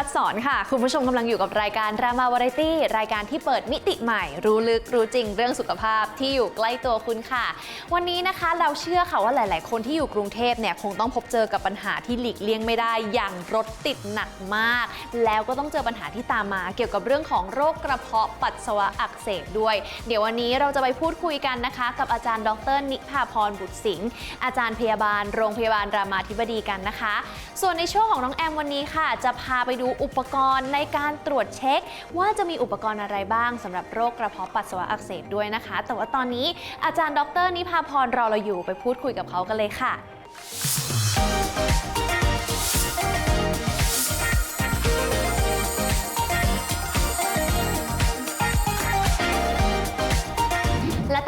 พัฒสอนค่ะ คุณผู้ชมกำลังอยู่กับรายการรามาวาไรตี้ รายการที่เปิดมิติใหม่ รู้ลึกรู้จริงเรื่องสุขภาพที่อยู่ใกล้ตัวคุณค่ะ วันนี้นะคะเราเชื่อค่ะว่าหลาย ๆ คนที่อยู่กรุงเทพเนี่ยคงต้องพบเจอกับปัญหาที่หลีกเลี่ยงไม่ได้ อย่างรถติดหนักมาก แล้วก็ต้องเจอปัญหาที่ตามมา เกี่ยวกับเรื่องของโรคกระเพาะปัสสาวะอักเสบด้วย เดี๋ยววันนี้เราจะไปพูดคุยกันนะคะ กับอาจารย์ ดร นิพาพรบุตรสิงห์อาจารย์พยาบาลโรงพยาบาลรามาธิบดีกันนะคะ ส่วนในช่วงของน้องแอมวันนี้ค่ะ จะพาไปดูอุปกรณ์ในการตรวจเช็ค ว่าจะมีอุปกรณ์อะไรบ้างสำหรับโรคกระเพาะปัสสาวะอักเสบด้วยนะคะ แต่ว่าตอนนี้อาจารย์ดรนิพาพรรอเราอยู่ไปพูดคุยกับเขากันเลยค่ะ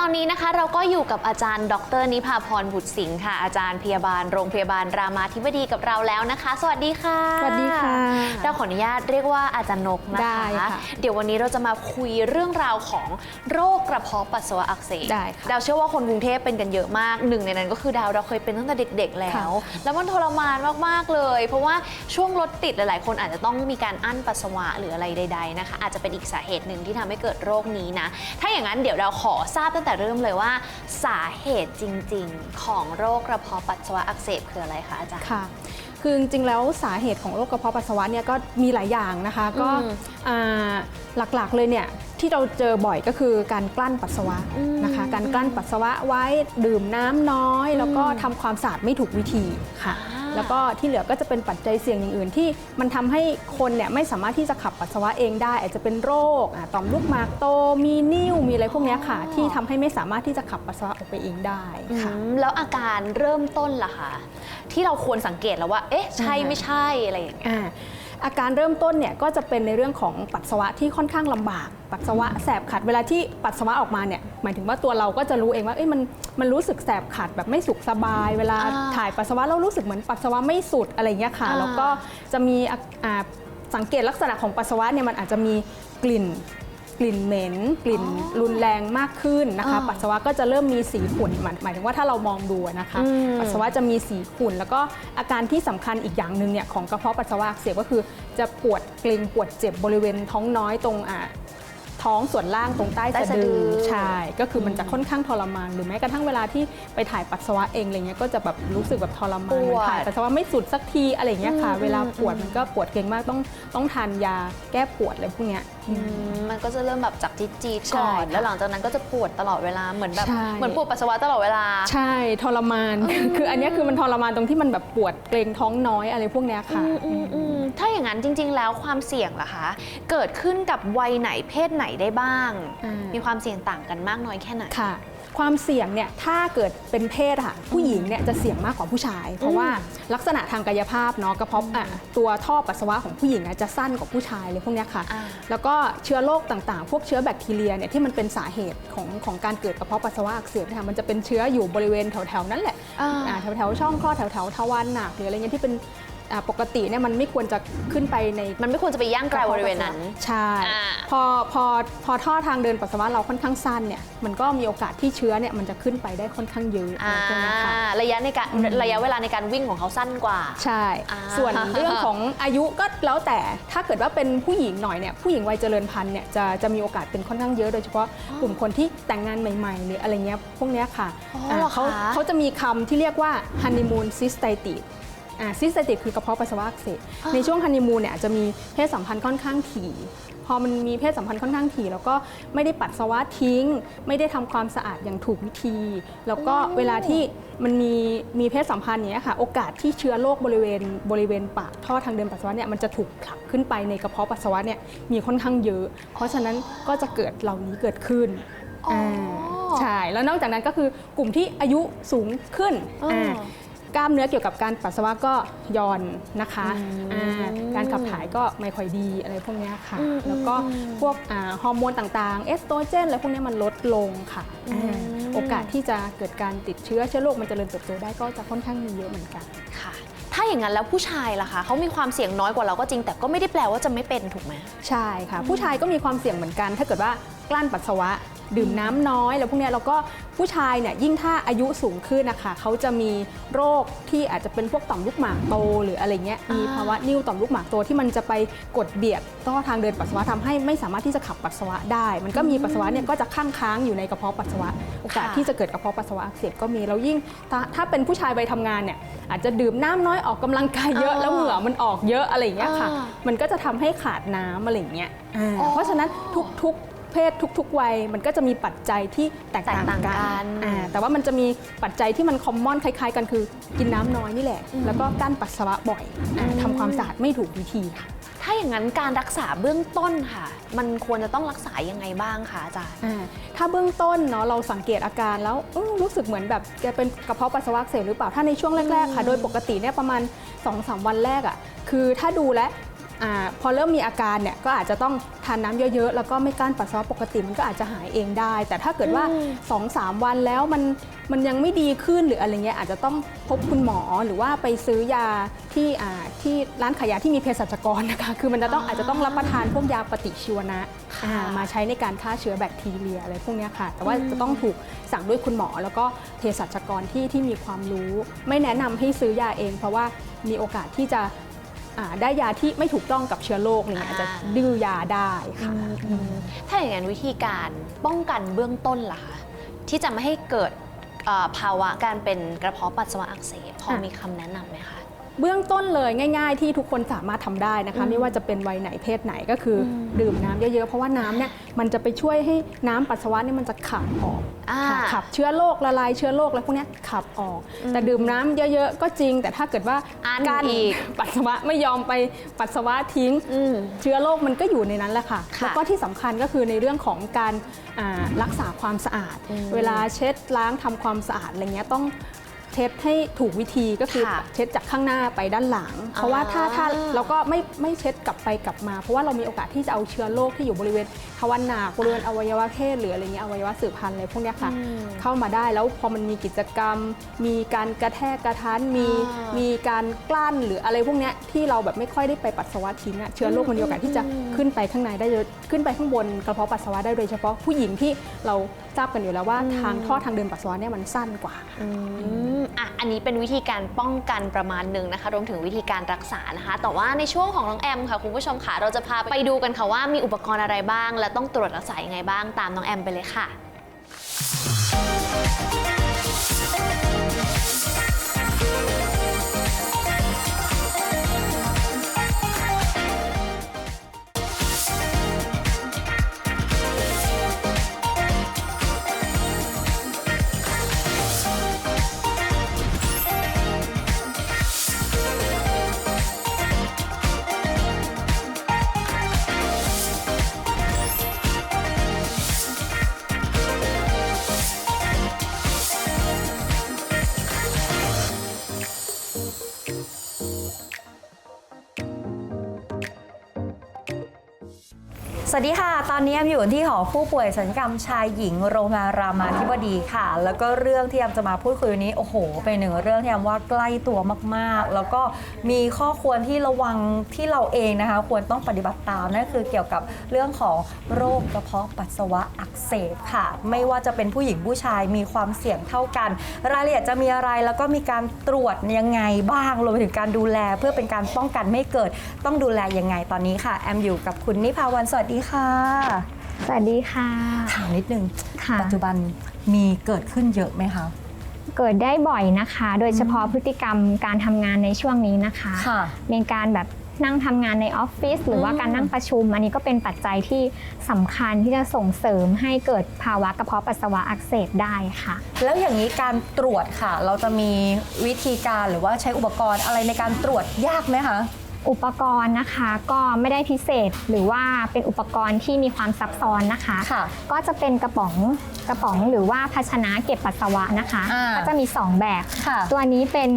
ตอนนี้นะคะเราก็อยู่กับอาจารย์ ดร นิพาพรบุตรสิงห์ค่ะ อาจารย์พยาบาลโรงพยาบาลรามาธิบดีกับเราแล้วนะคะ สวัสดีค่ะ สวัสดีค่ะ เราขออนุญาตเรียกว่าอาจารย์นกนะคะได้ค่ะ เดี๋ยววันนี้เราจะมาคุยเรื่องราวของโรคกระเพาะปัสสาวะอักเสบ ได้ค่ะ ดาวเชื่อว่าคนกรุงเทพเป็นกันเยอะมากหนึ่งในนั้นก็คือดาวเราเคยเป็นตั้งแต่เด็ก ๆ แล้วค่ะแล้วมันทรมานมากๆเลย เพราะว่าช่วงรถติดหลาย ๆ คนอาจจะต้องมีการอั้นปัสสาวะหรืออะไรใด ๆ นะคะ อาจจะเป็นอีกสาเหตุหนึ่งที่ทำให้เกิดโรคนี้นะ ถ้าอย่างนั้นเดี๋ยวเราขอทราบตั้งแต่เริ่มเลยว่าสาเหตุจริง ๆ ของโรคกระเพาะปัสสาวะอักเสบคืออะไรคะอาจารย์ค่ะคือจริงๆแล้วสาเหตุของโรคกระเพาะปัสสาวะเนี่ยก็มีหลายอย่างนะคะ ก็อืมอ่าหลักๆเลยเนี่ยที่เราเจอบ่อยก็คือการกลั้นปัสสาวะอืมนะคะ การกลั้นปัสสาวะไว้ดื่มน้ำน้อย แล้วก็ทำความสะอาดไม่ถูกวิธีค่ะอ่า แล้วก็ที่เหลือก็จะเป็นปัจจัยเสี่ยงอย่างอื่นที่มันทำให้คนเนี่ยไม่สามารถที่จะขับปัสสาวะเองได้ อาจจะเป็นโรคอ่าต่อมลูกหมากโตมีนิ่วมีอะไรพวกเนี้ยค่ะ ที่ทำให้ไม่สามารถที่จะขับปัสสาวะออกไปเองได้ค่ะอืมแล้วอาการเริ่มต้นล่ะคะที่เราควรสังเกตแล้วว่า เอ๊ะ ใช่อ่าไม่ใช่อะไรอย่างเงี้ย อ่าอาการเริ่มต้นเนี่ยก็จะเป็นในเรื่องของปัสสาวะที่ค่อนข้างลำบาก ปัสสาวะแสบขัดเวลาที่ปัสสาวะออกมาเนี่ยหมายถึงว่าตัวเราก็จะรู้เองว่าเอ้ยมันมันรู้สึกแสบขัดแบบไม่สุขสบาย เวลาอ่าถ่ายปัสสาวะเรารู้สึกเหมือนปัสสาวะไม่สุดอะไรเงี้ยค่ะอ่าแล้วก็จะมีอะอ่าสังเกตลักษณะของปัสสาวะเนี่ยมันอาจจะมีกลิ่นก ลิ่นเหม็น กลิ่นรุนแรงมากขึ้นนะคะอ่าปัสสาวะก็จะเริ่มมีสีขุ่นหมายหมายถึงว่าถ้าเรามองดูอะนะคะอืมปัสสาวะจะมีสีขุ่น แล้วก็อาการที่สำคัญอีกอย่างหนึ่งเนี่ยของกระเพาะปัสสาวะอักเสียก็คือจะปวดเกร็งปวดเจ็บบริเวณท้องน้อยตรงอ่า ท้องส่วนล่างตรงใต้ใต้สะสะดืดืออใช่ก็คือมันจะค่อนข้างทรมาน หรือแม้กระทั่งเวลาที่ไปถ่ายปัสสาวะเองอะไรเงี้ยก็จะแบบรู้สึกแบบทรมานเหมือนถ่ายปัสสาวะไม่สุดสักทีอะไรเงี้ยค่ะอืมเวลาปวดอืมมันก็ปวดเกร็งมากต้องต้องทานยาแก้ปวดอะไรพวกเนี้ยอืมมันก็จะเริ่มแบบจากจี๊ดๆใช่ก่อนค่ะแล้วหลังจากนั้นก็จะปวดตลอดเวลาเหมือนแบบใช่เหมือนปวดปัสสาวะตลอดเวลา ใช่ทรมาน คืออันเนี้ยคือมันทรมานตรงที่มันแบบปวดเกร็งท้องน้อยอะไรพวกเนี้ยค่ะอืมอืมอืมถ้าอย่างนั้นจริง ๆ แล้วความเสี่ยงล่ะคะ เกิดขึ้นกับวัยไหนเพศไหนได้บ้างอ่ามีมีความเสี่ยงต่างกันมากน้อยแค่ไหนค่ะ ความเสี่ยงเนี่ยถ้าเกิดเป็นเพศอะค่ะผู้หญิงเนี่ยจะเสี่ยงมากกว่าผู้ชาย เพราะว่าลักษณะทางกายภาพเนาะกระเพาะอะตัวท่อปัสสาวะของผู้หญิงอะจะสั้นกว่าผู้ชายเลยพวกเนี้ยค่ะอ่าแล้วก็เชื้อโรคต่างๆ พวกเชื้อแบคทีเรียเนี่ยที่มันเป็นสาเหตุของของการเกิดกระเพาะปัสสาวะอักเสบเนยคะมันจะเป็นเชื้ออยู่บริเวณแถวๆนั้นแหละอ่าอ่าแถวๆช่องคลอดแถวๆทวารหนักหรืออะไรเงี้ยที่เป็น อ่าปกติเนี่ยมันไม่ควรจะขึ้นไปในมันไม่ควรจะไปย่างกรายบริเวณนั้น ใช่อ่า พอพอพอท่อทางเดินปัสสาวะเราค่อนข้างสั้นเนี่ยมันก็มีโอกาสที่เชื้อเนี่ยมันจะขึ้นไปได้ค่อนข้างเยอะอ่าอะไรพวกเนี้ยค่ะ ระยะในการอืม ระยะเวลาในการวิ่งของเขาสั้นกว่า ใช่ อ่า ส่วนเรื่องของอายุก็แล้วแต่ ถ้าเกิดว่าเป็นผู้หญิงหน่อยเนี่ย ผู้หญิงวัยเจริญพันธุ์เนี่ยจะจะมีโอกาสเป็นค่อนข้างเยอะ โดยเฉพาะกลุ่มคนที่แต่งงานใหม่ๆ หรืออะไรเงี้ยพวกเนี้ยค่ะอ๋อเหรอคะ เขาเขาจะมีคำที่เรียกว่าฮันนีมูน ซิสไตติซิสไตติคือกระเพาะปัสสาวะอักเสบในช่วงฮันนีมูนเนี่ยอาจจะมีเพศสัมพันธ์ค่อนข้างถี่ พอมันมีเพศสัมพันธ์ค่อนข้างถี่ แล้วก็ไม่ได้ปัสสาวะทิ้ง ไม่ได้ทำความสะอาดอย่างถูกวิธี แล้วก็เวลาที่มันมีมีเพศสัมพันธ์เนี้ยค่ะโอกาสที่เชื้อโรคบริเวณบริเวณปากท่อทางเดินปัสสาวะเนี่ยมันจะถูกผลักขึ้นไปในกระเพาะปัสสาวะเนี่ยมีค่อนข้างเยอะ เพราะฉะนั้นก็จะเกิดเหล่านี้เกิดขึ้นอ๋ออ่าใช่ แล้วนอกจากนั้นก็คือกลุ่มที่อายุสูงขึ้นอ๋ออ่า กล้ามเนื้อเกี่ยวกับการปัสสาวะก็ย่อนนะคะอืมอ่าการขับถ่ายก็ไม่ค่อยดีอะไรพวกเนี้ยค่ะอืมแล้วก็อืมพวกอ่าฮอร์โมนต่างๆ เอสโตรเจนอะไรพวกเนี้ยมันลดลงค่ะอืมอ่าโอกาสที่จะเกิดการติดเชื้อเชื้อโรคมันจเจริญเติบโตได้ก็จะค่อนข้างมีเยอะเหมือนกันค่ะถ้าอย่างนั้นแล้วผู้ชายล่ะคะเขามีความเสี่ยงน้อยกว่าเราก็จริง แต่ก็ไม่ได้แปลว่าจะไม่เป็นถูกไหมใช่ค่ะ ผู้ชายก็มีความเสี่ยงเหมือนกัน ถ้าเกิดว่ากลั้นปัสสาวะ ดื่มน้ำน้อย แล้วพวกเนี้ยแล้วก็ผู้ชายเนี่ยยิ่งถ้าอายุสูงขึ้นนะคะเขาจะมีโรคที่อาจจะเป็นพวกต่อมลูกหมากโตหรืออะไรเงี้ยอ่ามีมีภาวะนิ่วต่อมลูกหมากโตที่มันจะไปกดเบียดท่อทางเดินปัสสาวะทำให้ไม่สามารถที่จะขับปัสสาวะได้ มันก็มีปัสสาวะเนี่ยก็จะค้างค้างๆอยู่ในกระเพาะปัสสาวะโอกาสที่จะเกิดกระเพาะปัสสาวะอักเสบก็มีแล้วยิ่งถ้าถ้าเป็นผู้ชายวัยทำงานเนี่ยอาจจะดื่มน้ำน้อยออกกำลังกายเยอะแล้วเหงื่อมันออกเยอะอะไรอย่างเงี้ยค่ะ มันก็จะทำให้ขาดน้ำอะไรอย่างเงี้ยอ่าอ๋อเพราะฉะนั้นทุกๆ เพศทุกๆวัยมันก็จะมีปัจจัยที่แตกต่างแตกต่างกักันนอ่าแต่ว่ามันจะมีปัจจัยที่มันคอมมอนคล้ายๆ กันคือ กินน้ำน้อยนี่แหละ แล้วก็กั้นปัสสาวะบ่อยอาทำความสะอาดไม่ถูกวิธีค่ะ ถ้าอย่างนั้นการรักษาเบื้องต้นค่ะ มันควรจะต้องรักษายังไงบ้างคะอาจารย์ อ่าถ้าเบื้องต้นเนาะเราสังเกตอาการแล้วอื้อรู้สึกเหมือนแบบแกเป็นกระเพาะปัสสาวะอักเสบหรือเปล่าถ้าในช่วงแรกๆค่ะ โดยปกติเนี่ยประมาณ2-3วันแรกอะ่ะคือถ้าดูแลว อาพอเริ่มมีอาการเนี่ยก็อาจจะต้องทานน้ำเยอะๆ แล้วก็ไม่กลั้นปัสสาวะปกติมันก็อาจจะหายเองได้ แต่ถ้าเกิดว่าอืม2-3 วันแล้วมันมันยังไม่ดีขึ้นหรืออะไรเงี้ยอาจจะต้องพบคุณหมอหรือว่าไปซื้อยาที่อ่าที่ร้านขายยาที่มีเภสัชกรนะคะคือมันจะต้องอาจจะต้องรับประทานพวกยาปฏิชีวนะค่ะอ่ามาใช้ในการฆ่าเชื้อแบคทีเรียอะไรพวกเนี้ยค่ะ แต่ว่าจะต้องถูกสั่งด้วยคุณหมอ แล้วก็เภสัชกรที่ที่มีความรู้ ไม่แนะนำให้ซื้อยาเอง เพราะว่ามีโอกาสที่จะ อ่าได้ยาที่ไม่ถูกต้องกับเชื้อโรคอะไรเงี้ยอาจจะดื้อยาได้ค่ะถ้าอย่างนั้นวิธีการป้องกันเบื้องต้นล่ะคะที่จะไม่ให้เกิดเอ่อภาวะการเป็นกระเพาะปัสสาวะอักเสบพอค่ะมีคำแนะนำไหมคะ เบื้องต้นเลยง่าย ๆ ที่ทุกคนสามารถทำได้นะคะอืมไม่ว่าจะเป็นวัยไหนเพศไหนก็คืออมดื่มน้ำเยอะๆ เพราะว่าน้ำเนี่ยมันจะไปช่วยให้น้ำปัสสาวะเนี่ยมันจะขับออกอ่าค่ะขับเชื้อโรคละลายเชื้อโรคแล้วพวกเนี้ยขับออกอืมแต่ดื่มน้ำเยอะๆ ก็จริง แต่ถ้าเกิดว่าอั้นกั้นอีกปัสสาวะไม่ยอมไปปัสสาวะทิ้งอืมเชื้อโรคมันก็อยู่ในนั้นแหละค่ะค่ะแล้วก็ที่สำคัญก็คือในเรื่องของการอ่ารักษาความสะอาดอืมเวลาเช็ดล้างทำความสะอาดอะไรเงี้ยต้อง เช็ดให้ถูกวิธีก็คือค่ะเช็ดจากข้างหน้าไปด้านหลัง เพราะว่าถ้าถ้าอ่าเราก็ไม่ไม่เช็ดกลับไปกลับมา เพราะว่าเรามีโอกาสที่จะเอาเชื้อโรคที่อยู่บริเวณทวารหนักบริเวณอวัยวะเพศหรืออะไรเงี้ยอวัยวะสืบพันธุ์อะไรพวกเนี้ยค่ะ อืมเข้ามาได้แล้วพอมันมีกิจกรรม มีการกระแทกกระทันมีอ่ามีมีการกลั้นหรืออะไรพวกเนี้ยที่เราแบบไม่ค่อยได้ไปปัสสาวะทิ้งอะเชื้อโรคมันมีโอกาสที่จะอืมขึ้นไปข้างในได้เยอะขึ้นไปข้างบนกระเพาะปัสสาวะได้โดยเฉพาะผู้หญิงที่เราทราบกันอยู่แล้วว่าอืมทางท่อทางเดินปัสสาวะเนี่ยมันสั้นกว่า อืมอะอันนี้เป็นวิธีการป้องกันประมาณหนึ่งนะคะ รวมถึงวิธีการรักษานะคะ แต่ว่าในช่วงของน้องแอมค่ะคุณผู้ชมค่ะเราจะพาไปดูกันค่ะว่ามีอุปกรณ์อะไรบ้าง และต้องตรวจรักษายังไงบ้างตามน้องแอมไปเลยค่ะ สวัสดีค่ะ ตอนนี้แอมอยู่ที่หอผู้ป่วยสัญกรรมชายหญิงโรงพยาบาลรามาธิบดีค่ะ แล้วก็เรื่องที่แอมจะมาพูดคุยวันนี้ โอ้โห เป็นหนึ่งเรื่องที่แอมว่าใกล้ตัวมากๆ แล้วก็มีข้อควรที่ระวังที่เราเองนะคะ ควรต้องปฏิบัติตามนั่นคือเกี่ยวกับเรื่องของโรคกระเพาะปัสสาวะอักเสบค่ะ ไม่ว่าจะเป็นผู้หญิงผู้ชายมีความเสี่ยงเท่ากัน รายละเอียดจะมีอะไรแล้วก็มีการตรวจยังไงบ้างรวมไปถึงการดูแล เพื่อเป็นการป้องกันไม่เกิดต้องดูแลยังไงตอนนี้ค่ะแอมอยู่กับคุณนิพาวันสวัสดีค่ะ สวัสดีค่ะ ถามนิดนึง ค่ะ ปัจจุบันมีเกิดขึ้นเยอะไหมคะ เกิดได้บ่อยนะคะ โดยเฉพาะพฤติกรรมการทำงานในช่วงนี้นะคะค่ะ เป็นการแบบนั่งทำงานในออฟฟิศหรือว่าอืมการนั่งประชุม อันนี้ก็เป็นปัจจัยที่สำคัญที่จะส่งเสริมให้เกิดภาวะกระเพาะปัสสาวะอักเสบได้ค่ะ แล้วอย่างนี้การตรวจค่ะ เราจะมีวิธีการหรือว่าใช้อุปกรณ์อะไรในการตรวจยากไหมคะ อุปกรณ์นะคะก็ไม่ได้พิเศษหรือว่าเป็นอุปกรณ์ที่มีความซับซ้อนนะคะ ค่ะก็จะเป็นกระป๋องกระป๋องหรือว่าภาชนะเก็บปัสสาวะนะคะ อ่า ก็จะมีสองแบบ ค่ะ ตัวนี้เป็น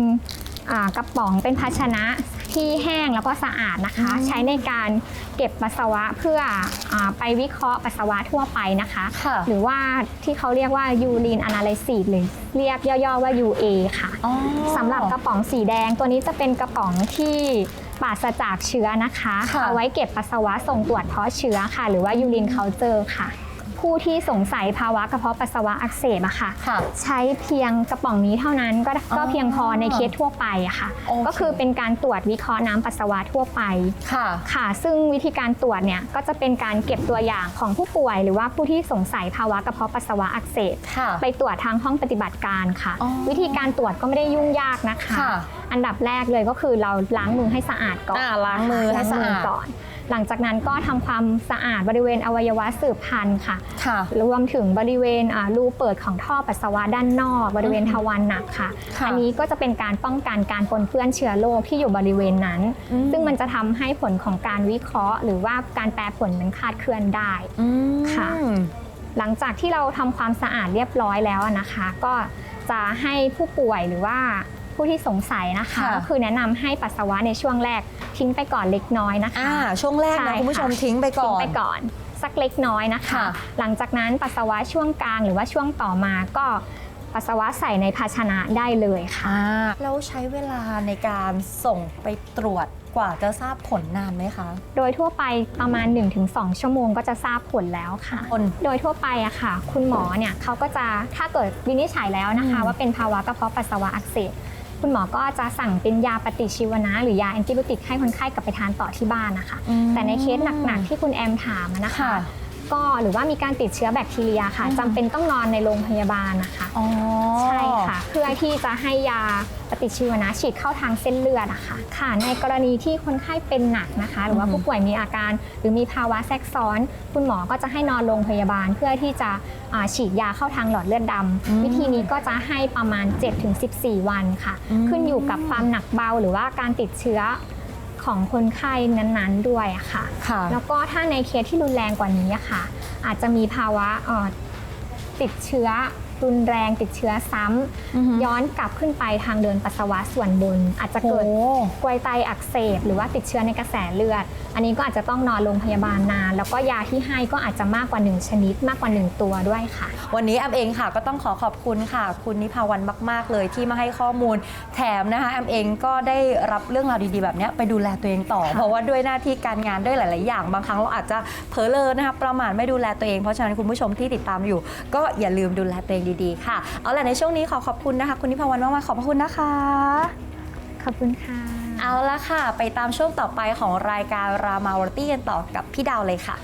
อ่ากระป๋องเป็นภาชนะที่แห้งแล้วก็สะอาดนะคะอืมใช้ในการเก็บปัสสาวะเพื่ออาไปวิเคราะห์ปัสสาวะทั่วไปนะคะ ค่ะ หรือว่าที่เขาเรียกว่ายูรีนอนาลิซิสหรือเรียกย่อๆว่า UA ค่ะ อ๋อ สำหรับกระป๋องสีแดงตัวนี้จะเป็นกระป๋องที่ ปราศจากเชื้อนะคะ ค่ะ เอาไว้เก็บปัสสาวะส่งตรวจเพาะเชื้อค่ะ หรือว่ายูรินเคาเจอร์ค่ะพู ผู้ที่สงสัยภาวะกระเพาะปัสสาวะอักเสบอะค่ะ ค่ะ ใช้เพียงกระป๋องนี้เท่านั้นก็ก็เพียงพอในเคสทั่วไปอะค่ะ โอเค ก็คือเป็นการตรวจวิเคราะห์น้ำปัสสาวะทั่วไป ค่ะ ค่ะ ซึ่งวิธีการตรวจเนี่ยก็จะเป็นการเก็บตัวอย่างของผู้ป่วย หรือว่าผู้ที่สงสัยภาวะกระเพาะปัสสาวะอักเสบ ค่ะ ไปตรวจทางห้องปฏิบัติการค่ะ อ๋อวิธีการตรวจก็ไม่ได้ยุ่งยากนะคะ ค่ะอันดับแรกเลยก็คือเราล้างมือให้สะอาดก่อนอ่าล้างมือให้สะอาดก่อน หลังจากนั้นก็ทำความสะอาดบริเวณอวัยวะสืบพันธุ์ค่ะ ค่ะ รวมถึงบริเวณอ่ารูเปิดของท่อปัสสาวะด้านนอก บริเวณทวารหนักค่ะ ค่ะอันี้ก็จะเป็นการป้องกันการปนเปื้อนเชื้อโรคที่อยู่บริเวณนั้น อืม ซึ่งมันจะทำให้ผลของการวิเคราะห์ หรือว่าการแปลผลมันคลาดเคลื่อนได้ อืมค่ะ หลังจากที่เราทำความสะอาดเรียบร้อยแล้วนะคะ ก็จะให้ผู้ป่วยหรือว่า ผู้ที่สงสัยนะคะ ค่ะ ก็คือแนะนำให้ปัสสาวะในช่วงแรกทิ้งไปก่อนเล็กน้อยนะคะ อ่าช่วงแรกใช่นะค่ะ คุณผู้ชมทิ้งไปก่ทิ้องนไปก่อนสักเล็กน้อยนะคะ ค่ะ หลังจากนั้นปัสสาวะช่วงกลางหรือว่าช่วงต่อมาก็ปัสสาวะใส่ในภาชนะได้เลยค่ะ อ่าแล้วใช้เวลาในการส่งไปตรวจกว่าจะทราบผลนานไหมคะ โดยทั่วไปประมาณ 1-2 ชั่วโมงก็จะทราบผลแล้วค่ะผลโดยทั่วไปอะค่ะ คุณหมอเนี่ยเขาก็จะถ้าเกิดวินิจฉัยแล้วนะคะ อืม ว่าเป็นภาวะกระเพาะปัสสาวะอักเสบ คุณหมอก็จะสั่งเป็นยาปฏิชีวนะ หรือยาแอนติบิโอติกให้คนไข้กลับไปทานต่อที่บ้านนะคะ แต่ในเคสหนักๆที่คุณแอมถามอะนะคะค่ะ ก็หรือว่ามีการติดเชื้อแบคทีเรียค่ะอืมจำเป็นต้องนอนในโรงพยาบาลนะคะ อ๋อใช่ค่ะ เพื่อที่จะให้ยาปฏิชีวนะฉีดเข้าทางเส้นเลือดอะค่ะค่ะ ในกรณีที่คนไข้เป็นหนักนะคะ หรือว่าอือฮึผู้ป่วยมีอาการ หรือมีภาวะแทรกซ้อน คุณหมอก็จะให้นอนโรงพยาบาล เพื่อที่จะอ่าฉีดยาเข้าทางหลอดเลือดดำวิธีนี้ก็จะให้ประมาณ 7-14 วันค่ะ ขึ้นอยู่กับความหนักเบาหรือว่าการติดเชื้อ ของคนไข้นั้นๆด้วยอะค่ะ ค่ะ แล้วก็ถ้าในเคสที่รุนแรงกว่านี้อะค่ะ อาจจะมีภาวะเอ่อติดเชื้อ รุนแรงติดเชื้อซ้ำอือฮึย้อนกลับขึ้นไปทางเดินปัสสาวะส่วนบน อาจจะเกิดโอ้กลวยไตอักเสบ หรือว่าติดเชื้อในกระแสเลือด อันนี้ก็อาจจะต้องนอนโรงพยาบาลนาน แล้วก็ยาที่ให้ก็อาจจะมากกว่า 1 ชนิด มากกว่า 1 ตัวด้วยค่ะ วันนี้แอมเองค่ะก็ต้องขอขอบคุณค่ะ คุณนิพาวันมาก ๆ เลยที่มาให้ข้อมูล แถมนะคะแอมเองก็ได้รับเรื่องราวดีๆแบบเนี้ยไปดูแลตัวเองต่อ เพราะว่าด้วยหน้าที่การงานด้วยหลาย ๆ อย่าง บางครั้งเราอาจจะเผลอเลอนะคะประมาทไม่ดูแลตัวเองเพราะฉะนั้นคุณผู้ชมที่ติดตามอยู่ ก็อย่าลืมดูแลตัวเองดีๆ ค่ะ เอาล่ะในช่วงนี้ขอขอบคุณนะคะ คุณนิพาวันมากๆขอบพระคุณนะคะ ขอบคุณค่ะ เอาละค่ะ ไปตามช่วงต่อไปของรายการรามาวรตี้กันต่อกับพี่ดาวเลยค่ะ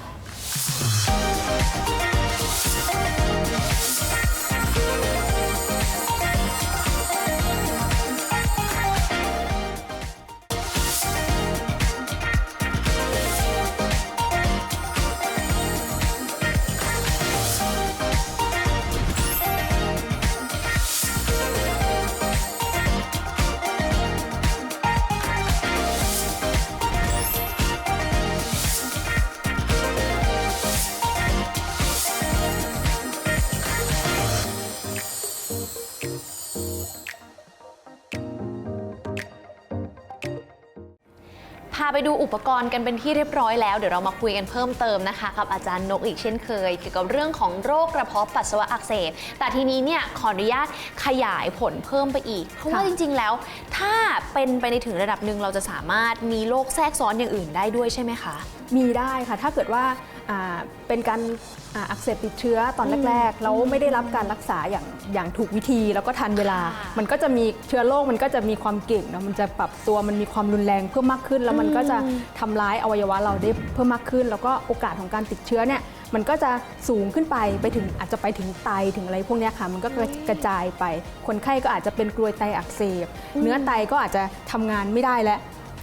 ไปดูอุปกรณ์กันเป็นที่เรียบร้อยแล้ว เดี๋ยวเรามาคุยกันเพิ่มเติมนะคะ กับอาจารย์นกอีกเช่นเคย เกี่ยวกับเรื่องของโรคกระเพาะปัสสาวะอักเสบ แต่ทีนี้เนี่ยขออนุญาตขยายผลเพิ่มไปอีก เพราะว่าจริง ๆ แล้ว ถ้าเป็นไปในถึงระดับหนึ่งเราจะสามารถมีโรคแทรกซ้อนอย่างอื่นได้ด้วยใช่ไหมคะ มีได้ค่ะ ถ้าเกิดว่าเป็นการอ่าอักเสบติดเชื้อตอนแรกๆแล้วไม่ได้รับการรักษาอย่างอย่างถูกวิธีแล้วก็ทันเวลาค่ะมันก็จะมีเชื้อโรคมันก็จะมีความเก่งเนาะมันจะปรับตัวมันมีความรุนแรงเพิ่มมากขึ้น แล้วมันก็จะทำร้ายอวัยวะเราได้เพิ่มมากขึ้น แล้วก็โอกาสของการติดเชื้อเนี่ยมันก็จะสูงขึ้นไปไปถึงอาจจะไปถึงไตถึงอะไรพวกเนี้ยค่ะ มันก็กระกระจายไป คนไข้ก็อาจจะเป็นกรวยไตอักเสบ เนื้อไตก็อาจจะทำงานไม่ได้แล้ว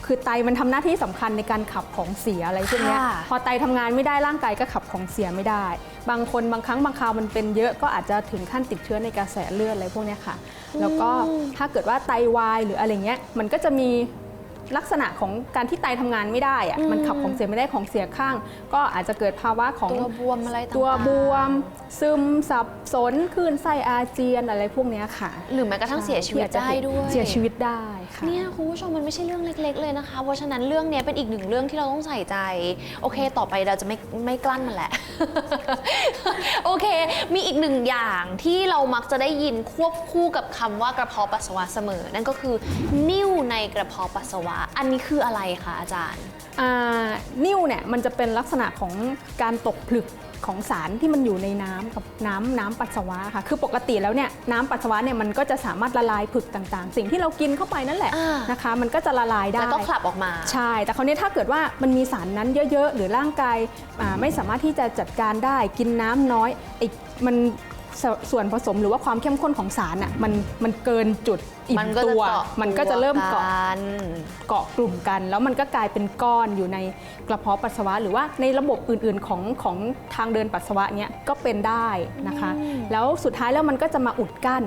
คือไตมันทำหน้าที่สำคัญในการขับของเสียอะไรพวกเนี้ยค่ะพอไตทำงานไม่ได้ร่างกายก็ขับของเสียไม่ได้ บางคนบางครั้งบางคราวมันเป็นเยอะก็อาจจะถึงขั้นติดเชื้อในกระแสเลือดอะไรพวกเนี้ยค่ะ แล้วก็ถ้าเกิดว่าไตวายหรืออะไรเงี้ยมันก็จะมี ลักษณะของการที่ไตทำงานไม่ได้อะมันขับของเสียไม่ได้ของเสียข้าง ก็อาจจะเกิดภาวะของตัวบวมอะไรต่างๆ ตัวบวม ซึมสับสนคลื่นไส้อาเจียนอะไรพวกเนี้ยค่ะหรือแม้กระทั่งเสียชีวิตได้ด้วย เสียชีวิตได้ค่ะ เนี่ยคุณผู้ชมมันไม่ใช่เรื่องเล็ก ๆ เลยนะคะ เพราะฉะนั้นเรื่องเนี้ยเป็นอีกหนึ่งเรื่องที่เราต้องใส่ใจ โอเค ต่อไปเราจะไม่ไม่กลั้นมันแหละ โอเค มีอีกหนึ่งอย่างที่เรามักจะได้ยินควบคู่กับคำว่ากระเพาะปัสสาวะเสมอ นั่นก็คือนิ่วในกระเพาะปัสสาวะอันนี้คืออะไรคะอาจารย์อ่านิ่วเนี่ยมันจะเป็นลักษณะของการตกผลึกของสารที่มันอยู่ในน้ำกับน้ำน้ำปัสสาวะค่ะ คือปกติแล้วเนี่ยน้ำปัสสาวะเนี่ยมันก็จะสามารถละลายผึกต่างๆ สิ่งที่เรากินเข้าไปนั่นแหละอ่านนะคะ มันก็จะละลายได้แล้วก็ขลับออกมา ใช่ แต่คราวนี้ถ้าเกิดว่ามันมีสารนั้นเยอะ ๆ หรือร่างกายอ่าไม่สามารถที่จะจัดการได้กินน้ำน้อยไอ้มัน สส่วนผสมหรือว่าความเข้มข้นของสารอะมันมันเกินจุดอิ่มันมก็จะตัว เกาะมันก็จะเริ่มเกาะกันเกาะกลุ่มกัน แล้วมันก็กลายเป็นก้อนอยู่ในกระเพาะปัสสาวะ หรือว่าในระบบอื่นๆของของทางเดินปัสสาวะเนี้ยก็เป็นได้นะคะ แล้วสุดท้ายแล้วมันก็จะมาอุดกั้น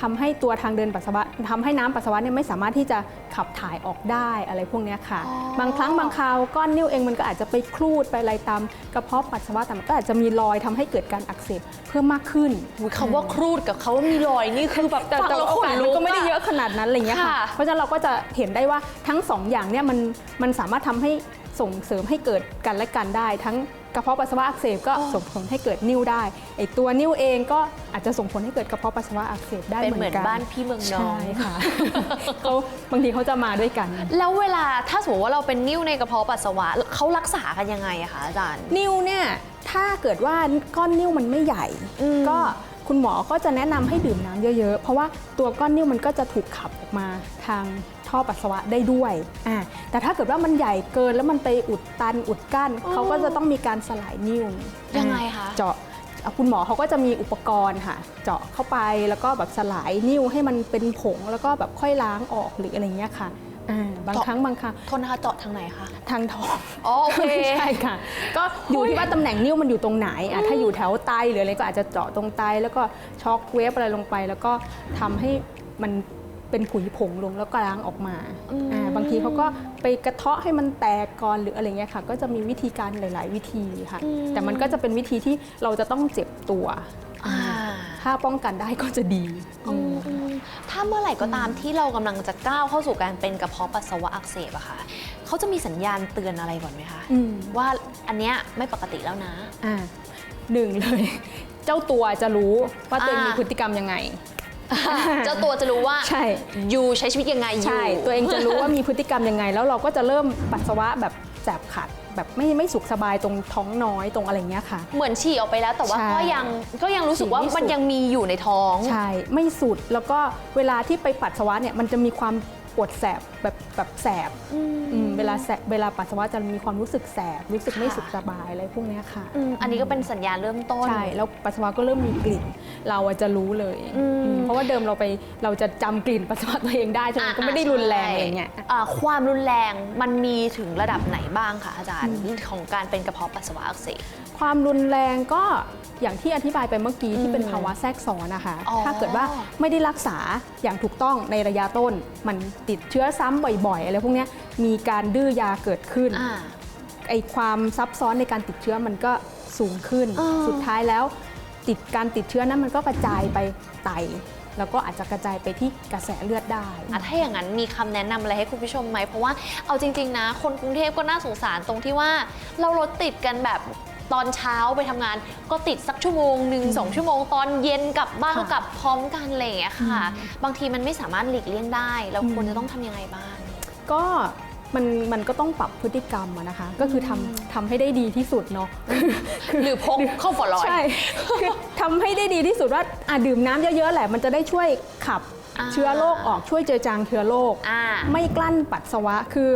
ทำให้ตัวทางเดินปัสสาวะทำให้น้ำปัสสาวะเนี่ยไม่สามารถที่จะขับถ่ายออกได้อะไรพวกเนี้ยค่ะอ๋อบางครั้งบางคราวก้อนนิ่วเองมันก็อาจจะไปคลูดไปอะไรตามกระเพาะปัสสาวะแต่มันก็อาจจะมีรอยทำให้เกิดการอักเสบเพิ่มมากขึ้นอุ๊ยคำว่าครูดกับเขาว่ามีรอยนี่คือแบบแต่ฟังแต่แล้วโอขนกาสลุมันกก็ไม่ได้เยอะขนาดนั้นอะไรเงี้ยค่ะค่ะ เพราะฉะนั้นเราก็จะเห็นได้ว่าทั้งสองอย่างเนี่ยมันมันสามารถทำให้ ส่งเสริมให้เกิดกันและกันได้ ทั้งกระเพาะปัสสาวะอักเสบก็ส่งผลให้เกิดนิ่วได้ไอตัวนิ่วเองก็อาจจะส่งผลให้เกิดกระเพาะปัสสาวะอักเสบได้เป็นเหเหมืมืออนนกันบ้านพี่เมืองน้องใช่ค่ะเขาบางทีเขาจะมาด้วยกัน แล้วเวลาถ้าสมมติว่าเราเป็นนิ่วในกระเพาะปัสสาวะเขารักษากันยังไงอะคะอาจารย์ นิ่วเนี่ยถ้าเกิดว่าก้อนนิ่วมันไม่ใหญ่อืมก็คุณหมอก็จะแนะนำให้ดื่มน้ำเยอะๆ เพราะว่าตัวก้อนนิ่วมันก็จะถูกขับออกมาทาง ท่อปัสสาวะได้ด้วยอ่าแต่ถ้าเกิดว่ามันใหญ่เกินแล้วมันไปอุดตันอุดกั้นเขาก็จะต้องมีการสลายนิ่วยังไงคะอ่าเจาะอะคุณหมอเขาก็จะมีอุปกรณ์ค่ะ เจาะเข้าไปแล้วก็แบบสลายนิ่วให้มันเป็นผงแล้วก็แบบค่อยล้างออกหรืออะไรเงี้ยค่ะอ่าบางเจาะครั้งบางครั้งโทษนะคะเจาะทางไหนคะทางท้องอ๋อโอเคใช่ค่ะ ก็อยู่ที่ว่าตำแหน่งนิ้วมันอยู่ตรงไหนอะถ้าอยู่แถวไตหรืออะไรก็อาจจะเจาะตรงไตแล้วก็ช็อกเวฟอะไรลงไป แล้วก็ทำให้มัน เป็นผุยผงลงแล้วก็ล้างออกมาอืมอ่าบางทีเขาก็ไปกระเทาะให้มันแตกก่อนหรืออะไรเงี้ยค่ะ ก็จะมีวิธีการหลาย ๆ วิธีค่ะ แต่มันก็จะเป็นวิธีที่เราจะต้องเจ็บตัวอ่าถ้าป้องกันได้ก็จะดีอืมอืมถ้าเมื่อไหร่ก็ตามที่เรากำลังจะก้าวเข้าสู่การเป็นกระเพาะปัสสาวะอักเสบอะค่ะเขาจะมีสัญญาณเตือนอะไรก่อนไหมคะอืมว่าอันเนี้ยไม่ปกติแล้วนะอ่าหนึ่งเลย เจ้าตัวจะรู้ว่าตัวเองอ่ามีมีพฤติกรรมยังไง เจ้าตัวจะรู้ว่าใช่อยู่ใช้ชีวิตยังไงอยู่ใช่ตัวเองจะรู้ว่ามีพฤติกรรมยังไง แล้วเราก็จะเริ่มปัสสาวะแบบแสบขัด แบบไม่ไม่สุขสบายตรงท้องน้อยตรงอะไรเงี้ยค่ะ เหมือนฉี่ออกไปแล้วแต่ว่าใช่ก็ยังก็ยังรู้สึกว่าฉี่ไม่สุด มันยังมีอยู่ในท้อง ใช่ ไม่สุด แล้วก็เวลาที่ไปปัสสาวะเนี่ยมันจะมีความ ปวดแสบแบบแบบแสบอืมเวลาแสบเวลาปัสสาวะจะมีความรู้สึกแสบ รู้สึกไม่ค่ะสุขสบายอะไรพวกเนี้ยค่ะ อืมอันนี้ก็เป็นสัญญาณเริ่มต้น ใช่ แล้วปัสสาวะก็เริ่มมีกลิ่น เราอะจะรู้เลยอืม อืมเพราะว่าเดิมเราไปเราจะจำกลิ่นปัสสาวะตัวเองได้ใช่ไหมก็ไม่ได้รุนแรงอะไรเงี้ย อ่าความรุนแรงมันมีถึงระดับไหนบ้างคะอาจารย์ของการเป็นกระเพาะปัสสาวะอักเสบ ความรุนแรงก็อย่างที่อธิบายไปเมื่อกี้ที่เป็นภาวะแทรกซ้อนนะคะ อ๋อถ้าเกิดว่าไม่ได้รักษาอย่างถูกต้องในระยะต้นมันติดเชื้อซ้ำบ่อยๆอะไรพวกเนี้ยมีการดื้อยาเกิดขึ้นอ่าไอความซับซ้อนในการติดเชื้อมันก็สูงขึ้นอ๋อสุดท้ายแล้ว ติดการติดเชื้อนั้นมันก็กระจายไปไต แล้วก็อาจจะกระจายไปที่กระแสเลือดได้อะถ้าอย่างนั้นมีคำแนะนำอะไรให้คุณผู้ชมไหมเพราะว่าเอาจริง ๆ นะ คนกรุงเทพก็น่าสงสารตรงที่ว่าเรารถติดกันแบบ ตอนเช้าไปทำงานก็ติดสักชั่วโมงหนึ่งสองชั่วโมง ตอนเย็นกลับบ้านค่ะก็กลับพร้อมกันอะไรอย่างเงี้ยค่ะ บางทีมันไม่สามารถหลีกเลี่ยงได้ เราควรจะต้องทำยังไงบ้าง ก็มันมันก็ต้องปรับพฤติกรรมอะนะคะ ก็คือทำทำให้ได้ดีที่สุดเนาะหรือพกเข้าฝอลอยใช่คือทำให้ได้ดีที่สุดว่าอะดื่มน้ำเยอะๆแหละมันจะได้ช่วยขับอ่า เชื้อโรคออกช่วยเจือจางเชื้อโรค อ่า ไม่กลั้นปัสสาวะคือ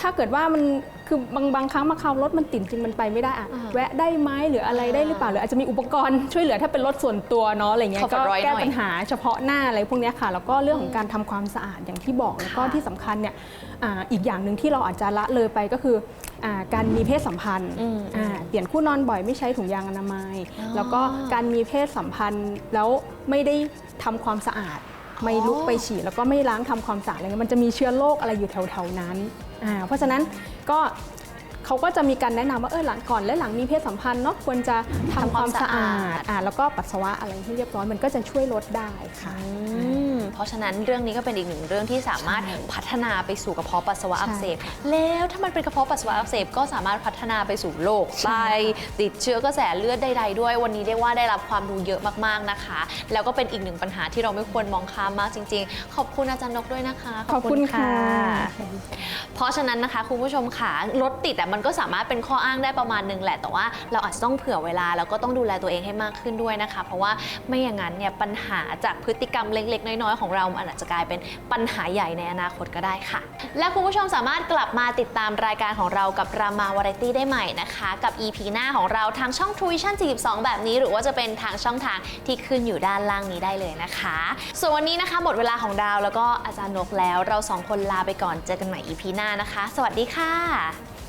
ถ้าเกิดว่ามัน คือบางบางครั้งบางคราวรถมันติดจริงมันไปไม่ได้อะอ่าแวะได้ไหมหรืออะไรได้หรือเปล่าหรืออาจจะมีอุปกรณ์ช่วยเหลือถ้าเป็นรถส่วนตัวเนาะอะไรเงี้ยขอก็ฝากร้อยหน่อยแก้ปัญหาเฉพาะหน้าอะไรพวกเนี้ยค่ะ แล้วก็เรื่องของการทำความสะอาดอย่างที่บอกแล้วก็ค่ะที่สำคัญเนี่ยอ่าอีกอย่างหนึ่งที่เราอาจจะละเลยไปก็คืออ่าการมีเพศสัมพันธ์อืมอ่าเปลี่ยนคู่นอนบ่อยไม่ใช้ถุงยางอนามัยอ๋อแล้วก็การมีเพศสัมพันธ์แล้วไม่ได้ทำความสะอาด ไม่ลุกไปฉี่แล้วก็ไม่ล้างทำความสะอาดอะไรเงี้ยมันจะมีเชื้อโรคอะไรอยู่แถวๆนั้นอ่าเพราะฉะนั้นก็เขาก็จะมีการแนะนำว่าเออหลังก่อนและหลังมีเพศสัมพันธ์เนาะควรจะทำความสะอาดอ่าแล้วก็ปัสสาวะอะไรให้เรียบร้อยมันก็จะช่วยลดได้ค่ะอืม เพราะฉะนั้นเรื่องนี้ก็เป็นอีกหนึ่งเรื่องที่สามารถพัฒนาไปสู่กระเพาะปัสสาวะอักเสบแล้วถ้ามันเป็นกระเพาะปัสสาวะอักเสบก็สามารถพัฒนาไปสู่โรคไตติดเชื้อกระแสเลือดใด ๆ ด้วย วันนี้เรียกว่าได้รับความรู้เยอะมากๆนะคะ แล้วก็เป็นอีกหนึ่งปัญหาที่เราไม่ควรมองข้ามมากจริง ๆ ขอบคุณอาจารย์นกด้วยนะคะ ขอบคุณค่ะ เพราะฉะนั้นนะคะคุณผู้ชมค่ะรถติดแต่มันก็สามารถเป็นข้ออ้างได้ประมาณหนึงแหละ แต่ว่าเราอาจจะต้องเผื่อเวลาแล้วก็ต้องดูแลตัวเองให้มากขึ้นด้วยนะคะ เพราะว่าไม่อย่างนั้นเนี่ยปัญหาจากพฤติกรรมเล็กๆน้อยๆของเรามันอาจจะกลายเป็นปัญหาใหญ่ในอนาคตก็ได้ค่ะ และคุณผู้ชมสามารถกลับมาติดตามรายการของเรากับรามาวาไรตี้ได้ใหม่นะคะ กับ EP หน้าของเราทางช่อง True Vision 42 แบบนี้ หรือว่าจะเป็นทางช่องทางที่ขึ้นอยู่ด้านล่างนี้ได้เลยนะคะ ส่วนวันนี้นะคะหมดเวลาของดาวแล้วก็อาจารย์นกแล้ว เราสองคนลาไปก่อนเจอกันใหม่ EP หน้านะคะ สวัสดีค่ะ